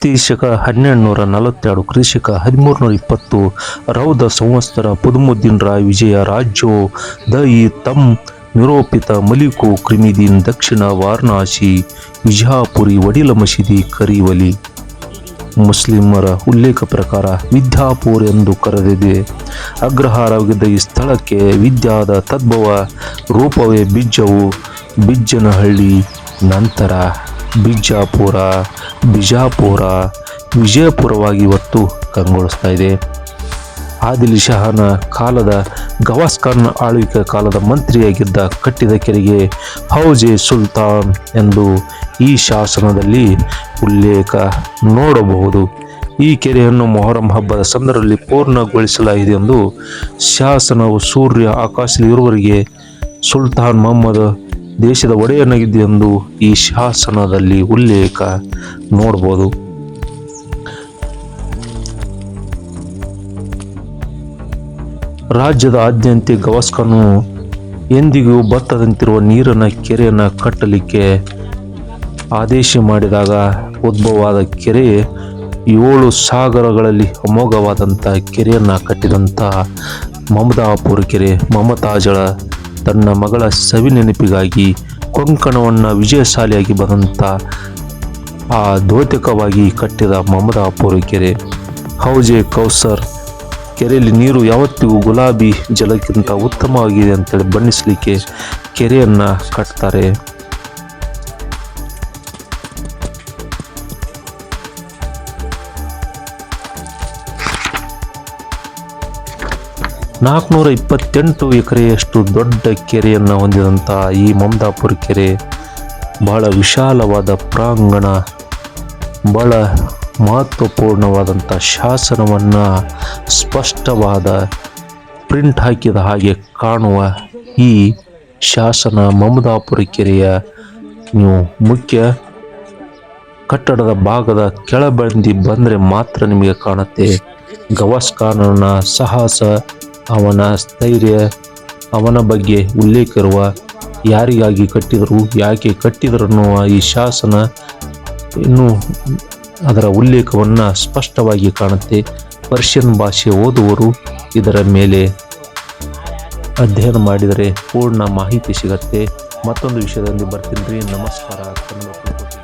ಕ್ರಿಸ್ತಶಕ ಹನ್ನೆರಡು ನೂರ ನಲವತ್ತೆರಡು ಕ್ರಿಶಕ ಹದಿಮೂರುನೂರ ಇಪ್ಪತ್ತು ರೌದ ಸಂವತ್ಸರ ಪದುಮುದ್ದೀನ್ ರಾಯ್ ವಿಜಯ ರಾಜ್ಯೋ ದ ಇ ತಮ್ ನಿರೋಪಿತ ಮಲಿಕು ಕ್ರಿಮಿದೀನ್ ದಕ್ಷಿಣ ವಾರಣಾಸಿ ವಿಜಾಪುರಿ ವಡಿಲ ಮಸೀದಿ ಕರಿವಲಿ ಮುಸ್ಲಿಮರ ಉಲ್ಲೇಖ ಪ್ರಕಾರ ವಿದ್ಯಾಪುರ್ ಎಂದು ಕರೆದಿದೆ. ಅಗ್ರಹಾರವಾಗಿದ್ದ ಈ ಸ್ಥಳಕ್ಕೆ ವಿದ್ಯಾದ ತದ್ಭವ ರೂಪವೇ ಬಿಜ್ಜವು ಬಿಜ್ಜನಹಳ್ಳಿ ನಂತರ ಬಿಜಾಪುರ ಬಿಜಾಪುರ, ವಿಜಯಪುರವಾಗಿ ಇವತ್ತು ಕಂಗೊಳಿಸ್ತಾ ಇದೆ. ಆದಿಲ್ ಶಹಾನ ಕಾಲದ ಗವಾಸ್ಕರ್ನ ಆಳ್ವಿಕೆ ಕಾಲದ ಮಂತ್ರಿಯಾಗಿದ್ದ ಕಟ್ಟಿದ ಕೆರೆಗೆ ಹೌಜೆ ಸುಲ್ತಾನ್ ಎಂದು ಈ ಶಾಸನದಲ್ಲಿ ಉಲ್ಲೇಖ ನೋಡಬಹುದು. ಈ ಕೆರೆಯನ್ನು ಮೊಹರಂ ಹಬ್ಬದ ಸಂದರ್ಭದಲ್ಲಿ ಪೂರ್ಣಗೊಳಿಸಲಾಗಿದೆ ಎಂದು ಶಾಸನವು ಸೂರ್ಯ ಆಕಾಶದಲ್ಲಿರುವವರಿಗೆ ಸುಲ್ತಾನ್ ಮೊಹಮ್ಮದ್ ದೇಶದ ಒಡೆಯನಾಗಿದ್ದೆ ಎಂದು ಈ ಶಾಸನದಲ್ಲಿ ಉಲ್ಲೇಖ ನೋಡಬಹುದು ರಾಜ್ಯದ ಆದ್ಯಂತೆ ಗವಸ್ಕನು ಎಂದಿಗೂ ಬತ್ತದಂತಿರುವ ನೀರನ್ನು ಕೆರೆಯನ್ನು ಕಟ್ಟಲಿಕ್ಕೆ ಆದೇಶ ಮಾಡಿದಾಗ ಉದ್ಭವವಾದ ಕೆರೆ ಏಳು ಸಾಗರಗಳಲ್ಲಿ ಅಮೋಘವಾದಂಥ ಕೆರೆಯನ್ನು ಕಟ್ಟಿದಂಥ ಮಮದಾಪುರ ಕೆರೆ, ಮಮತಾಜಳ ತನ್ನ ಮಗಳ ಸವಿ ನೆನಪಿಗಾಗಿ ಕೊಂಕಣವನ್ನು ವಿಜಯಶಾಲಿಯಾಗಿ ಬಂದಂಥ ಆ ದೋತಕವಾಗಿ ಕಟ್ಟಿದ ಮಮದಾಪುರ ಕೆರೆ. ಹೌಜೆ ಕೌಸರ್, ಕೆರೆಯಲ್ಲಿ ನೀರು ಯಾವತ್ತಿಗೂ ಗುಲಾಬಿ ಜಲಕ್ಕಿಂತ ಉತ್ತಮವಾಗಿದೆ ಅಂತೇಳಿ ಬಣ್ಣಿಸಲಿಕ್ಕೆ ಕೆರೆಯನ್ನು ಕಟ್ತಾರೆ. ನಾಲ್ಕುನೂರ ಇಪ್ಪತ್ತೆಂಟು ಎಕರೆಯಷ್ಟು ದೊಡ್ಡ ಕೆರೆಯನ್ನು ಹೊಂದಿದಂಥ ಈ ಮಮದಾಪುರ ಕೆರೆ ಬಹಳ ವಿಶಾಲವಾದ ಪ್ರಾಂಗಣ, ಬಹಳ ಮಹತ್ವಪೂರ್ಣವಾದಂಥ ಶಾಸನವನ್ನು ಸ್ಪಷ್ಟವಾದ ಪ್ರಿಂಟ್ ಹಾಕಿದ ಹಾಗೆ ಕಾಣುವ ಈ ಶಾಸನ ಮಮದಾಪುರ ಕೆರೆಯ ನೀವು ಮುಖ್ಯ ಕಟ್ಟಡದ ಭಾಗದ ಕೆಳಬಂದಿ ಬಂದರೆ ಮಾತ್ರ ನಿಮಗೆ ಕಾಣುತ್ತೆ. ಗವಾಸ್ಖಾನನ ಸಾಹಸ ಅವನ ಸ್ಥೈರ್ಯ, ಅವನ ಬಗ್ಗೆ ಉಲ್ಲೇಖ ಇರುವ ಯಾರಿಗಾಗಿ ಕಟ್ಟಿದರು, ಯಾಕೆ ಕಟ್ಟಿದರು ಅನ್ನುವ ಈ ಶಾಸನ ಇನ್ನು ಅದರ ಉಲ್ಲೇಖವನ್ನು ಸ್ಪಷ್ಟವಾಗಿ ಕಾಣುತ್ತೆ. ಪರ್ಷಿಯನ್ ಭಾಷೆ ಓದುವರು ಇದರ ಮೇಲೆ ಅಧ್ಯಯನ ಮಾಡಿದರೆ ಪೂರ್ಣ ಮಾಹಿತಿ ಸಿಗತ್ತೆ. ಮತ್ತೊಂದು ವಿಷಯದಲ್ಲಿ ಬರ್ತೀನಿ ರೀ. ನಮಸ್ಕಾರ. ಕನ್ನಡ